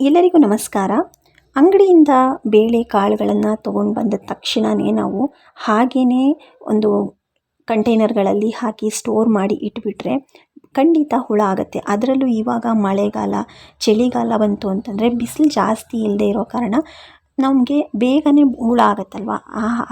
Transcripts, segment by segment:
ಎಲ್ಲರಿಗೂ ನಮಸ್ಕಾರ. ಅಂಗಡಿಯಿಂದ ಬೇಳೆ ಕಾಳುಗಳನ್ನು ತೊಗೊಂಡು ಬಂದ ತಕ್ಷಣವೇ ನಾವು ಹಾಗೆಯೇ ಒಂದು ಕಂಟೈನರ್ಗಳಲ್ಲಿ ಹಾಕಿ ಸ್ಟೋರ್ ಮಾಡಿ ಇಟ್ಬಿಟ್ರೆ ಖಂಡಿತ ಹುಳ ಆಗುತ್ತೆ. ಅದರಲ್ಲೂ ಇವಾಗ ಮಳೆಗಾಲ, ಚಳಿಗಾಲ ಬಂತು ಅಂತಂದರೆ ಬಿಸಿಲು ಜಾಸ್ತಿ ಇಲ್ಲದೆ ಇರೋ ಕಾರಣ ನಮಗೆ ಬೇಗನೆ ಹುಳ ಆಗುತ್ತಲ್ವ?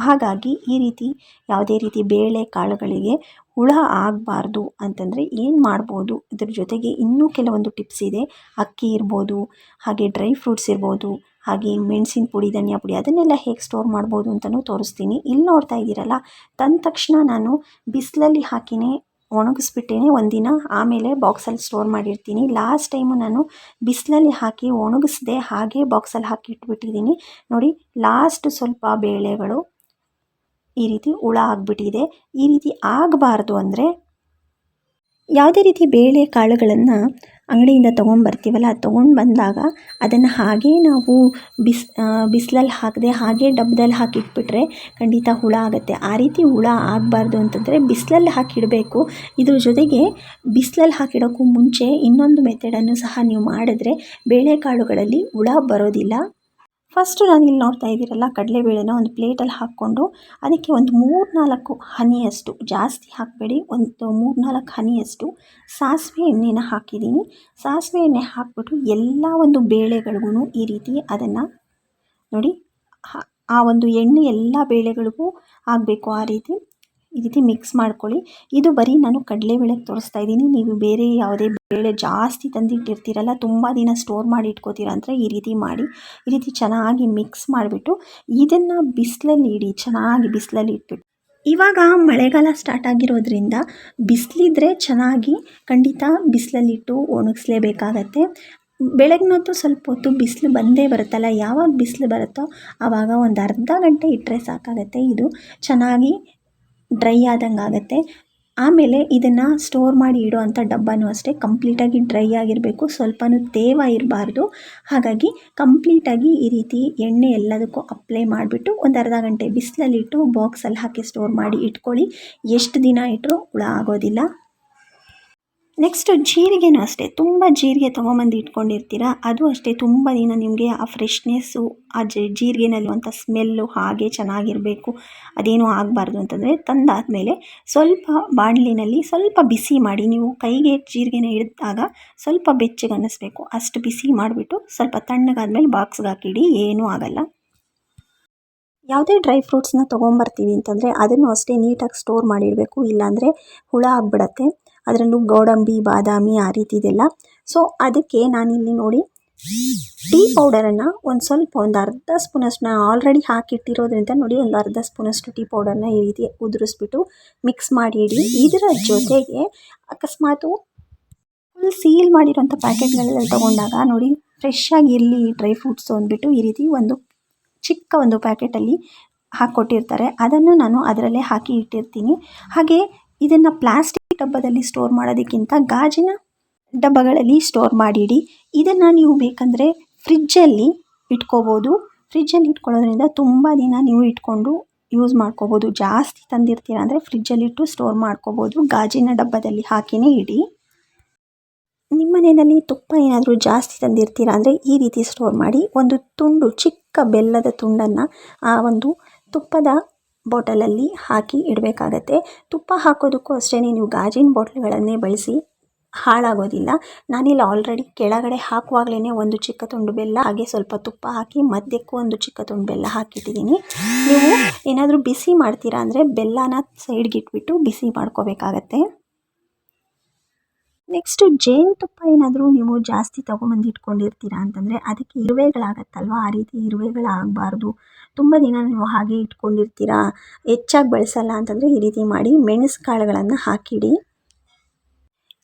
ಹಾಗಾಗಿ ಈ ರೀತಿ ಯಾವುದೇ ರೀತಿ ಬೇಳೆ ಕಾಳುಗಳಿಗೆ ಹುಳ ಆಗಬಾರ್ದು ಅಂತಂದರೆ ಏನು ಮಾಡ್ಬೋದು? ಇದ್ರ ಜೊತೆಗೆ ಇನ್ನೂ ಕೆಲವೊಂದು ಟಿಪ್ಸ್ ಇದೆ. ಅಕ್ಕಿ ಇರ್ಬೋದು, ಹಾಗೆ ಡ್ರೈ ಫ್ರೂಟ್ಸ್ ಇರ್ಬೋದು, ಹಾಗೆ ಮೆಣಸಿನ ಪುಡಿ, ಧನಿಯಾ ಪುಡಿ ಅದನ್ನೆಲ್ಲ ಹೇಗೆ ಸ್ಟೋರ್ ಮಾಡ್ಬೋದು ಅಂತಲೂ ತೋರಿಸ್ತೀನಿ. ಇಲ್ಲಿ ನೋಡ್ತಾ ಇದ್ದೀರಲ್ಲ, ತಂದ ತಕ್ಷಣ ನಾನು ಬಿಸಿಲಲ್ಲಿ ಹಾಕಿನೇ ಒಣಗಿಸ್ಬಿಟ್ಟೇ ಒಂದಿನ, ಆಮೇಲೆ ಬಾಕ್ಸಲ್ಲಿ ಸ್ಟೋರ್ ಮಾಡಿರ್ತೀನಿ. ಲಾಸ್ಟ್ ಟೈಮು ನಾನು ಬಿಸಿಲಲ್ಲಿ ಹಾಕಿ ಒಣಗಿಸ್ದೆ ಹಾಗೆ ಬಾಕ್ಸಲ್ಲಿ ಹಾಕಿ ಇಟ್ಬಿಟ್ಟಿದ್ದೀನಿ. ನೋಡಿ ಲಾಸ್ಟ್ ಸ್ವಲ್ಪ ಬೇಳೆಗಳು ಈ ರೀತಿ ಹುಳ ಆಗಿಬಿಟ್ಟಿದೆ. ಈ ರೀತಿ ಆಗಬಾರ್ದು ಅಂದರೆ ಯಾವುದೇ ರೀತಿ ಬೇಳೆ ಕಾಳುಗಳನ್ನು ಅಂಗಡಿಯಿಂದ ತೊಗೊಂಡ್ಬರ್ತೀವಲ್ಲ ತೊಗೊಂಡು ಬಂದಾಗ ಅದನ್ನು ಹಾಗೇ ನಾವು ಬಿಸ್ ಬಿಸಿಲಲ್ಲಿ ಹಾಕದೆ ಹಾಗೇ ಡಬ್ಬದಲ್ಲಿ ಹಾಕಿಟ್ಬಿಟ್ರೆ ಖಂಡಿತ ಹುಳ ಆಗುತ್ತೆ. ಆ ರೀತಿ ಹುಳ ಆಗಬಾರ್ದು ಅಂತಂದರೆ ಬಿಸಿಲಲ್ಲಿ ಹಾಕಿಡಬೇಕು ಇದ್ರ ಜೊತೆಗೆ ಬಿಸಿಲಲ್ಲಿ ಹಾಕಿಡೋಕ್ಕೂ ಮುಂಚೆ ಇನ್ನೊಂದು ಮೆಥಡನ್ನು ಸಹ ನೀವು ಮಾಡಿದ್ರೆ ಬೇಳೆಕಾಳುಗಳಲ್ಲಿ ಹುಳ ಬರೋದಿಲ್ಲ. ಫಸ್ಟು ನಾನು ಇಲ್ಲಿ ನೋಡ್ತಾ ಇದ್ದೀರಲ್ಲ, ಕಡಲೆಬೇಳೆನ ಒಂದು ಪ್ಲೇಟಲ್ಲಿ ಹಾಕ್ಕೊಂಡು ಅದಕ್ಕೆ ಒಂದು ಮೂರು ನಾಲ್ಕು ಹನಿಯಷ್ಟು, ಜಾಸ್ತಿ ಹಾಕಬೇಡಿ, ಒಂದು ಮೂರು ನಾಲ್ಕು ಹನಿಯಷ್ಟು ಸಾಸಿವೆ ಎಣ್ಣೆನ ಹಾಕಿದ್ದೀನಿ. ಸಾಸಿವೆ ಎಣ್ಣೆ ಹಾಕ್ಬಿಟ್ಟು ಎಲ್ಲ ಒಂದು ಬೇಳೆಗಳಿಗೂ ಈ ರೀತಿ ಅದನ್ನು ನೋಡಿ, ಆ ಒಂದು ಎಣ್ಣೆ ಎಲ್ಲ ಬೇಳೆಗಳಿಗೂ ಆಗಬೇಕು ಆ ರೀತಿ. ಈ ರೀತಿ ಮಿಕ್ಸ್ ಮಾಡ್ಕೊಳ್ಳಿ. ಇದು ಬರೀ ನಾನು ಕಡಲೆಬೇಳೆ ತೋರಿಸ್ತಾ ಇದ್ದೀನಿ. ನೀವು ಬೇರೆ ಯಾವುದೇ ಬೇಳೆ ಜಾಸ್ತಿ ತಂದಿಟ್ಟಿರ್ತೀರಲ್ಲ, ತುಂಬ ದಿನ ಸ್ಟೋರ್ ಮಾಡಿ ಇಟ್ಕೋತೀರ ಅಂದರೆ ಈ ರೀತಿ ಮಾಡಿ, ಈ ರೀತಿ ಚೆನ್ನಾಗಿ ಮಿಕ್ಸ್ ಮಾಡಿಬಿಟ್ಟು ಇದನ್ನು ಬಿಸಿಲಲ್ಲಿ ಇಡಿ, ಚೆನ್ನಾಗಿ ಬಿಸಿಲಲ್ಲಿ ಇಟ್ಬಿಟ್ಟು. ಇವಾಗ ಮಳೆಗಾಲ ಸ್ಟಾರ್ಟ್ ಆಗಿರೋದ್ರಿಂದ ಬಿಸಿಲಿದ್ರೆ ಚೆನ್ನಾಗಿ ಖಂಡಿತ ಬಿಸಿಲಲ್ಲಿಟ್ಟು ಒಣಗಿಸ್ಲೇಬೇಕಾಗತ್ತೆ. ಬೆಳಗ್ನೊತ್ತು ಸ್ವಲ್ಪ ಹೊತ್ತು ಬಿಸಿಲು ಬಂದೇ ಬರುತ್ತಲ್ಲ, ಯಾವಾಗ ಬಿಸಿಲು ಬರುತ್ತೋ ಆವಾಗ ಒಂದು ಅರ್ಧ ಗಂಟೆ ಇಟ್ಟರೆ ಸಾಕಾಗತ್ತೆ. ಇದು ಚೆನ್ನಾಗಿ ಡ್ರೈ ಆದಂಗೆ ಆಗುತ್ತೆ. ಆಮೇಲೆ ಇದನ್ನು ಸ್ಟೋರ್ ಮಾಡಿ ಇಡೋ ಅಂಥ ಡಬ್ಬನೂ ಅಷ್ಟೇ ಕಂಪ್ಲೀಟಾಗಿ ಡ್ರೈ ಆಗಿರಬೇಕು. ಸ್ವಲ್ಪನೂ ತೇವ ಇರಬಾರ್ದು. ಹಾಗಾಗಿ ಕಂಪ್ಲೀಟಾಗಿ ಈ ರೀತಿ ಎಣ್ಣೆ ಎಲ್ಲದಕ್ಕೂ ಅಪ್ಲೈ ಮಾಡಿಬಿಟ್ಟು ಒಂದು ಅರ್ಧ ಗಂಟೆ ಬಿಸಿಲಲ್ಲಿಟ್ಟು ಬಾಕ್ಸಲ್ಲಿ ಹಾಕಿ ಸ್ಟೋರ್ ಮಾಡಿ ಇಟ್ಕೊಳ್ಳಿ. ಎಷ್ಟು ದಿನ ಇಟ್ಟರೂ ಹುಳ ಆಗೋದಿಲ್ಲ. ನೆಕ್ಸ್ಟು ಜೀರಿಗೆನೂ ಅಷ್ಟೇ, ತುಂಬ ಜೀರಿಗೆ ತೊಗೊಂಬಂದು ಇಟ್ಕೊಂಡಿರ್ತೀರ? ಅದು ಅಷ್ಟೇ, ತುಂಬ ದಿನ ನಿಮಗೆ ಆ ಫ್ರೆಶ್ನೆಸ್ಸು ಆ ಜೀರಿಗೆನಲ್ಲಿರುವಂಥ ಸ್ಮೆಲ್ಲು ಹಾಗೆ ಚೆನ್ನಾಗಿರಬೇಕು. ಅದೇನೂ ಆಗಬಾರ್ದು ಅಂತಂದರೆ ತಂದಾದಮೇಲೆ ಸ್ವಲ್ಪ ಬಾಣಲಿನಲ್ಲಿ ಸ್ವಲ್ಪ ಬಿಸಿ ಮಾಡಿ, ನೀವು ಕೈಗೆ ಜೀರಿಗೆನ ಹಿಡಿದಾಗ ಸ್ವಲ್ಪ ಬೆಚ್ಚಗೆ ಅನ್ನಿಸ್ಬೇಕು ಅಷ್ಟು ಬಿಸಿ ಮಾಡಿಬಿಟ್ಟು ಸ್ವಲ್ಪ ತಣ್ಣಗಾದ್ಮೇಲೆ ಬಾಕ್ಸ್ಗೆ ಹಾಕಿಡಿ, ಏನೂ ಆಗಲ್ಲ. ಯಾವುದೇ ಡ್ರೈ ಫ್ರೂಟ್ಸ್ನ ತೊಗೊಂಬರ್ತೀವಿ ಅಂತಂದರೆ ಅದನ್ನು ಅಷ್ಟೇ ನೀಟಾಗಿ ಸ್ಟೋರ್ ಮಾಡಿಡಬೇಕು, ಇಲ್ಲಾಂದರೆ ಹುಳ ಆಗಿಬಿಡತ್ತೆ. ಅದರಲ್ಲೂ ಗೋಡಂಬಿ, ಬಾದಾಮಿ ಆ ರೀತಿ ಇದೆಲ್ಲ. ಸೊ ಅದಕ್ಕೆ ನಾನಿಲ್ಲಿ ನೋಡಿ ಟೀ ಪೌಡರನ್ನು ಒಂದು ಸ್ವಲ್ಪ ಒಂದು ಅರ್ಧ ಸ್ಪೂನಷ್ಟು ನಾನು ಆಲ್ರೆಡಿ ಹಾಕಿಟ್ಟಿರೋದ್ರಿಂದ ನೋಡಿ ಒಂದು ಅರ್ಧ ಸ್ಪೂನಷ್ಟು ಟೀ ಪೌಡರ್ನ ಈ ರೀತಿ ಉದುರಿಸ್ಬಿಟ್ಟು ಮಿಕ್ಸ್ ಮಾಡಿ ಇಡಿ ಇದರ ಜೊತೆಗೆ ಅಕಸ್ಮಾತು ಫುಲ್ ಸೀಲ್ ಮಾಡಿರೋಂಥ ಪ್ಯಾಕೆಟ್ಗಳೆಲ್ಲ ತೊಗೊಂಡಾಗ ನೋಡಿ ಫ್ರೆಶ್ ಆಗಿರಲಿ ಡ್ರೈ ಫ್ರೂಟ್ಸು ಅಂದ್ಬಿಟ್ಟು ಈ ರೀತಿ ಒಂದು ಚಿಕ್ಕ ಒಂದು ಪ್ಯಾಕೆಟಲ್ಲಿ ಹಾಕ್ಕೊಟ್ಟಿರ್ತಾರೆ. ಅದನ್ನು ನಾನು ಅದರಲ್ಲೇ ಹಾಕಿ ಇಟ್ಟಿರ್ತೀನಿ. ಹಾಗೆ ಇದನ್ನು ಪ್ಲಾಸ್ಟಿಕ್ ಡಬ್ಬದಲ್ಲಿ ಸ್ಟೋರ್ ಮಾಡೋದಕ್ಕಿಂತ ಗಾಜಿನ ಡಬ್ಬಗಳಲ್ಲಿ ಸ್ಟೋರ್ ಮಾಡಿಡಿ. ಇದನ್ನು ನೀವು ಬೇಕಂದರೆ ಫ್ರಿಜ್ಜಲ್ಲಿ ಇಟ್ಕೋಬೋದು. ಫ್ರಿಜ್ಜಲ್ಲಿ ಇಟ್ಕೊಳ್ಳೋದ್ರಿಂದ ತುಂಬ ದಿನ ನೀವು ಇಟ್ಕೊಂಡು ಯೂಸ್ ಮಾಡ್ಕೋಬೋದು. ಜಾಸ್ತಿ ತಂದಿರ್ತೀರ ಅಂದರೆ ಫ್ರಿಜ್ಜಲ್ಲಿಟ್ಟು ಸ್ಟೋರ್ ಮಾಡ್ಕೋಬೋದು. ಗಾಜಿನ ಡಬ್ಬದಲ್ಲಿ ಹಾಕಿನೇ ಇಡಿ. ನಿಮ್ಮ ಮನೆಯಲ್ಲಿ ತುಪ್ಪ ಏನಾದರೂ ಜಾಸ್ತಿ ತಂದಿರ್ತೀರ ಅಂದರೆ ಈ ರೀತಿ ಸ್ಟೋರ್ ಮಾಡಿ. ಒಂದು ತುಂಡು ಚಿಕ್ಕ ಬೆಲ್ಲದ ತುಂಡನ್ನು ಆ ಒಂದು ತುಪ್ಪದ ಬಾಟಲಲ್ಲಿ ಹಾಕಿ ಇಡಬೇಕಾಗತ್ತೆ. ತುಪ್ಪ ಹಾಕೋದಕ್ಕೂ ಅಷ್ಟೇ ನೀವು ಗಾಜಿನ ಬಾಟ್ಲುಗಳನ್ನೇ ಬಳಸಿ ಹಾಳಾಗೋದಿಲ್ಲ. ನಾನಿಲ್ಲಿ ಆಲ್ರೆಡಿ ಕೆಳಗಡೆ ಹಾಕುವಾಗಲೇ ಒಂದು ಚಿಕ್ಕ ತುಂಡು ಬೆಲ್ಲ, ಹಾಗೆ ಸ್ವಲ್ಪ ತುಪ್ಪ ಹಾಕಿ ಮಧ್ಯಕ್ಕೂ ಒಂದು ಚಿಕ್ಕ ತುಂಡು ಬೆಲ್ಲ ಹಾಕಿಟ್ಟಿದ್ದೀನಿ. ನೀವು ಏನಾದರೂ ಬಿಸಿ ಮಾಡ್ತೀರಾ ಅಂದರೆ ಬೆಲ್ಲನ ಸೈಡ್ಗಿಟ್ಬಿಟ್ಟು ಬಿಸಿ ಮಾಡ್ಕೋಬೇಕಾಗತ್ತೆ. ನೆಕ್ಸ್ಟು ಜೇನುತುಪ್ಪ ಏನಾದರೂ ನೀವು ಜಾಸ್ತಿ ತೊಗೊಂಬಂದು ಇಟ್ಕೊಂಡಿರ್ತೀರಾ ಅಂತಂದರೆ ಅದಕ್ಕೆ ಇರುವೆಗಳಾಗತ್ತಲ್ವ? ಆ ರೀತಿ ಇರುವೆಗಳಾಗಬಾರ್ದು. ತುಂಬ ದಿನ ನೀವು ಹಾಗೆ ಇಟ್ಕೊಂಡಿರ್ತೀರಾ? ಹೆಚ್ಚಾಗಿ ಬಳಸಲ್ಲ ಅಂತಂದರೆ ಈ ರೀತಿ ಮಾಡಿ ಮೆಣಸು ಕಾಳುಗಳನ್ನು ಹಾಕಿಡಿ.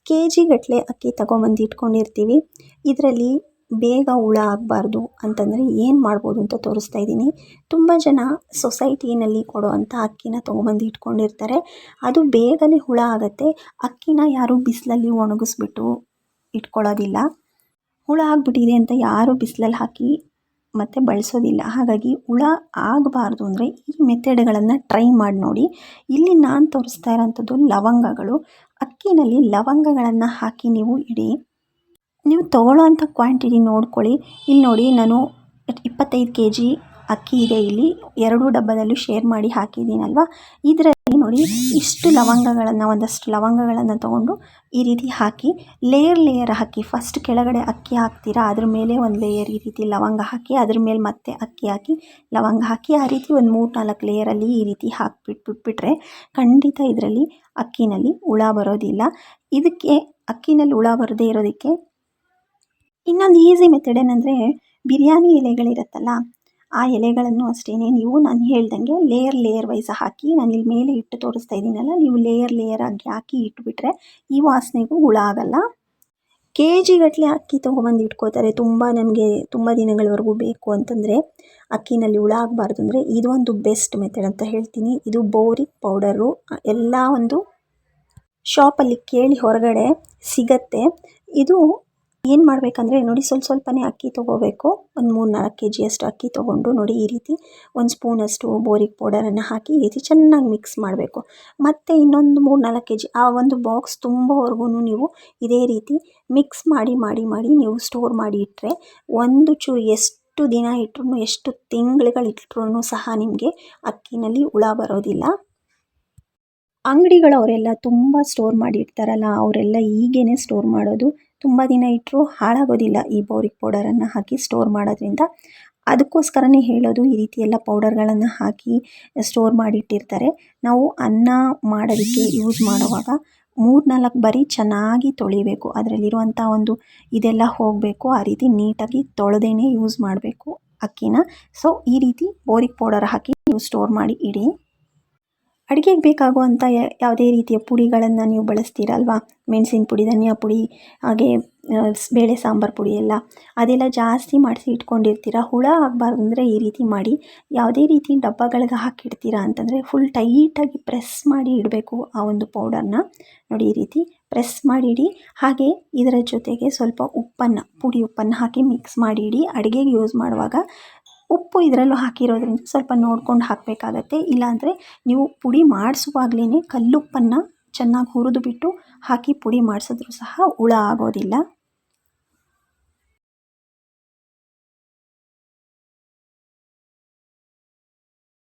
ಕೆ ಜಿಗಟ್ಟಲೆ ಅಕ್ಕಿ ತೊಗೊಂಬಂದು ಇಟ್ಕೊಂಡಿರ್ತೀವಿ. ಇದರಲ್ಲಿ ಬೇಗ ಹುಳ ಆಗಬಾರ್ದು ಅಂತಂದರೆ ಏನು ಮಾಡ್ಬೋದು ಅಂತ ತೋರಿಸ್ತಾ ಇದ್ದೀನಿ. ತುಂಬ ಜನ ಸೊಸೈಟಿನಲ್ಲಿ ಕೊಡೋ ಅಂಥ ಅಕ್ಕಿನ ತೊಗೊಂಬಂದು ಇಟ್ಕೊಂಡಿರ್ತಾರೆ. ಅದು ಬೇಗನೆ ಹುಳ ಆಗುತ್ತೆ. ಅಕ್ಕಿನ ಯಾರೂ ಬಿಸಿಲಲ್ಲಿ ಒಣಗಿಸ್ಬಿಟ್ಟು ಇಟ್ಕೊಳ್ಳೋದಿಲ್ಲ. ಹುಳ ಆಗಿಬಿಟ್ಟಿದೆ ಅಂತ ಯಾರೂ ಬಿಸಿಲಲ್ಲಿ ಹಾಕಿ ಮತ್ತೆ ಬಳಸೋದಿಲ್ಲ. ಹಾಗಾಗಿ ಹುಳ ಆಗಬಾರ್ದು ಅಂದರೆ ಈ ಮೆಥಡ್ಗಳನ್ನು ಟ್ರೈ ಮಾಡಿ ನೋಡಿ. ಇಲ್ಲಿ ನಾನು ತೋರಿಸ್ತಾ ಇರೋಂಥದ್ದು ಲವಂಗಗಳು. ಅಕ್ಕಿನಲ್ಲಿ ಲವಂಗಗಳನ್ನು ಹಾಕಿ ನೀವು ಇಡಿ. ನೀವು ತೊಗೊಳ್ಳೋವಂಥ ಕ್ವಾಂಟಿಟಿ ನೋಡ್ಕೊಳ್ಳಿ. ಇಲ್ಲಿ ನೋಡಿ ನಾನು ಇಪ್ಪತ್ತೈದು ಕೆ ಜಿ ಅಕ್ಕಿ ಇದೆ ಇಲ್ಲಿ. ಎರಡು ಡಬ್ಬದಲ್ಲಿ ಶೇರ್ ಮಾಡಿ ಹಾಕಿದ್ದೀನಲ್ವ? ಇದರಲ್ಲಿ ನೋಡಿ ಇಷ್ಟು ಲವಂಗಗಳನ್ನು, ಒಂದಷ್ಟು ಲವಂಗಗಳನ್ನು ತೊಗೊಂಡು ಈ ರೀತಿ ಹಾಕಿ ಲೇಯರ್ ಲೇಯರ್ ಹಾಕಿ ಫಸ್ಟ್ ಕೆಳಗಡೆ ಅಕ್ಕಿ ಹಾಕ್ತೀರಾ, ಅದ್ರ ಮೇಲೆ ಒಂದು ಲೇಯರ್ ಈ ರೀತಿ ಲವಂಗ ಹಾಕಿ, ಅದ್ರ ಮೇಲೆ ಮತ್ತೆ ಅಕ್ಕಿ ಹಾಕಿ, ಲವಂಗ ಹಾಕಿ, ಆ ರೀತಿ ಒಂದು ಮೂರು ನಾಲ್ಕು ಲೇಯರಲ್ಲಿ ಈ ರೀತಿ ಹಾಕಿಬಿಟ್ಬಿಟ್ಬಿಟ್ರೆ ಖಂಡಿತ ಇದರಲ್ಲಿ ಅಕ್ಕಿನಲ್ಲಿ ಹುಳ ಬರೋದಿಲ್ಲ. ಇದಕ್ಕೆ ಅಕ್ಕಿನಲ್ಲಿ ಹುಳ ಬರದೇ ಇರೋದಕ್ಕೆ ಇನ್ನೊಂದು ಈಸಿ ಮೆಥಡ್ ಏನಂದರೆ ಬಿರಿಯಾನಿ ಎಲೆಗಳಿರುತ್ತಲ್ಲ, ಆ ಎಲೆಗಳನ್ನು ಅಷ್ಟೇ ನೀವು ನಾನು ಹೇಳ್ದಂಗೆ ಲೇಯರ್ ಲೇಯರ್ ವೈಸ್ ಹಾಕಿ ನಾನು ಇಲ್ಲಿ ಮೇಲೆ ಇಟ್ಟು ತೋರಿಸ್ತಾ ಇದ್ದೀನಲ್ಲ, ನೀವು ಲೇಯರ್ ಲೇಯರ್ ಆಗಿ ಹಾಕಿ ಇಟ್ಬಿಟ್ರೆ ಈ ವಾಸನೆಗೂ ಹುಳ ಆಗಲ್ಲ. ಕೆ ಜಿಗಟ್ಟಲೆ ಅಕ್ಕಿ ತೊಗೊಬಂದು ಇಟ್ಕೋತಾರೆ, ತುಂಬ ನಮಗೆ ತುಂಬ ದಿನಗಳವರೆಗೂ ಬೇಕು ಅಂತಂದರೆ ಅಕ್ಕಿನಲ್ಲಿ ಹುಳ ಆಗಬಾರ್ದು ಅಂದರೆ ಇದು ಒಂದು ಬೆಸ್ಟ್ ಮೆಥಡ್ ಅಂತ ಹೇಳ್ತೀನಿ. ಇದು ಬೋರಿಕ್ ಪೌಡರು ಎಲ್ಲ ಒಂದು ಶಾಪಲ್ಲಿ ಕೇಳಿ ಹೊರಗಡೆ ಸಿಗತ್ತೆ. ಇದು ಏನು ಮಾಡಬೇಕಂದ್ರೆ ನೋಡಿ ಸ್ವಲ್ಪ ಸ್ವಲ್ಪನೇ ಅಕ್ಕಿ ತೊಗೋಬೇಕು. ಒಂದು ಮೂರು ನಾಲ್ಕು ಕೆ ಜಿಯಷ್ಟು ಅಕ್ಕಿ ತೊಗೊಂಡು ನೋಡಿ ಈ ರೀತಿ ಒಂದು ಸ್ಪೂನಷ್ಟು ಬೋರಿಕ್ ಪೌಡರನ್ನು ಹಾಕಿ ಈ ರೀತಿ ಚೆನ್ನಾಗಿ ಮಿಕ್ಸ್ ಮಾಡಬೇಕು. ಮತ್ತು ಇನ್ನೊಂದು ಮೂರು ನಾಲ್ಕು ಕೆ ಜಿ ಆ ಒಂದು ಬಾಕ್ಸ್ ತುಂಬೋವರೆಗೂ ನೀವು ಇದೇ ರೀತಿ ಮಿಕ್ಸ್ ಮಾಡಿ ಮಾಡಿ ಮಾಡಿ ನೀವು ಸ್ಟೋರ್ ಮಾಡಿ ಇಟ್ಟರೆ ಒಂದು ಚೂರು ಎಷ್ಟು ದಿನ ಇಟ್ಟರು ಎಷ್ಟು ತಿಂಗಳುಗಳಿಟ್ರೂ ಸಹ ನಿಮಗೆ ಅಕ್ಕಿನಲ್ಲಿ ಹುಳ ಬರೋದಿಲ್ಲ. ಅಂಗಡಿಗಳವರೆಲ್ಲ ತುಂಬ ಸ್ಟೋರ್ ಮಾಡಿ ಇಡ್ತಾರಲ್ಲ, ಅವರೆಲ್ಲ ಹೀಗೇ ಸ್ಟೋರ್ ಮಾಡೋದು. ತುಂಬ ದಿನ ಇಟ್ಟರೂ ಹಾಳಾಗೋದಿಲ್ಲ ಈ ಬೋರಿಕ್ ಪೌಡರನ್ನು ಹಾಕಿ ಸ್ಟೋರ್ ಮಾಡೋದ್ರಿಂದ. ಅದಕ್ಕೋಸ್ಕರನೇ ಹೇಳೋದು ಈ ರೀತಿ ಎಲ್ಲ ಪೌಡರ್ಗಳನ್ನು ಹಾಕಿ ಸ್ಟೋರ್ ಮಾಡಿಟ್ಟಿರ್ತಾರೆ. ನಾವು ಅನ್ನ ಮಾಡೋದಕ್ಕೆ ಯೂಸ್ ಮಾಡುವಾಗ ಮೂರು ನಾಲ್ಕು ಬಾರಿ ಚೆನ್ನಾಗಿ ತೊಳಿಬೇಕು. ಅದರಲ್ಲಿರುವಂಥ ಒಂದು ಇದೆಲ್ಲ ಹೋಗಬೇಕು. ಆ ರೀತಿ ನೀಟಾಗಿ ತೊಳೆದೇನೆ ಯೂಸ್ ಮಾಡಬೇಕು ಅಕ್ಕಿನ. ಸೊ ಈ ರೀತಿ ಬೋರಿಕ್ ಪೌಡರ್ ಹಾಕಿ ನೀವು ಸ್ಟೋರ್ ಮಾಡಿ ಇಡಿ. ಅಡುಗೆಗೆ ಬೇಕಾಗುವಂಥ ಯಾವುದೇ ರೀತಿಯ ಪುಡಿಗಳನ್ನು ನೀವು ಬಳಸ್ತೀರಲ್ವಾ? ಮೆಣಸಿನ ಪುಡಿ, ಧನಿಯಾ ಪುಡಿ, ಹಾಗೆ ಬೇಳೆ ಸಾಂಬಾರು ಪುಡಿ ಎಲ್ಲ. ಅದೆಲ್ಲ ಜಾಸ್ತಿ ಮಾಡಿಸಿ ಇಟ್ಕೊಂಡಿರ್ತೀರ? ಹುಳ ಆಗಬಾರ್ದು ಅಂದರೆ ಈ ರೀತಿ ಮಾಡಿ, ಯಾವುದೇ ರೀತಿ ಡಬ್ಬಗಳಿಗೆ ಹಾಕಿಡ್ತೀರಾ ಅಂತಂದರೆ ಫುಲ್ ಟೈಟಾಗಿ ಪ್ರೆಸ್ ಮಾಡಿ ಇಡಬೇಕು ಆ ಒಂದು ಪೌಡರ್ನ ನೋಡಿ ಈ ರೀತಿ ಪ್ರೆಸ್ ಮಾಡಿ ಇಡಿ. ಹಾಗೆ ಇದರ ಜೊತೆಗೆ ಸ್ವಲ್ಪ ಉಪ್ಪನ್ನು, ಪುಡಿ ಉಪ್ಪನ್ನು ಹಾಕಿ ಮಿಕ್ಸ್ ಮಾಡಿ ಇಡಿ. ಅಡುಗೆಗೆ ಯೂಸ್ ಮಾಡುವಾಗ ಉಪ್ಪು ಇದರಲ್ಲೂ ಹಾಕಿರೋದ್ರಿಂದ ಸ್ವಲ್ಪ ನೋಡ್ಕೊಂಡು ಹಾಕಬೇಕಾಗತ್ತೆ. ಇಲ್ಲಾಂದರೆ ನೀವು ಪುಡಿ ಮಾಡಿಸುವಾಗ್ಲೇ ಕಲ್ಲುಪ್ಪನ್ನು ಚೆನ್ನಾಗಿ ಹುರಿದು ಬಿಟ್ಟು ಹಾಕಿ ಪುಡಿ ಮಾಡಿಸಿದ್ರೂ ಸಹ ಹುಳ ಆಗೋದಿಲ್ಲ.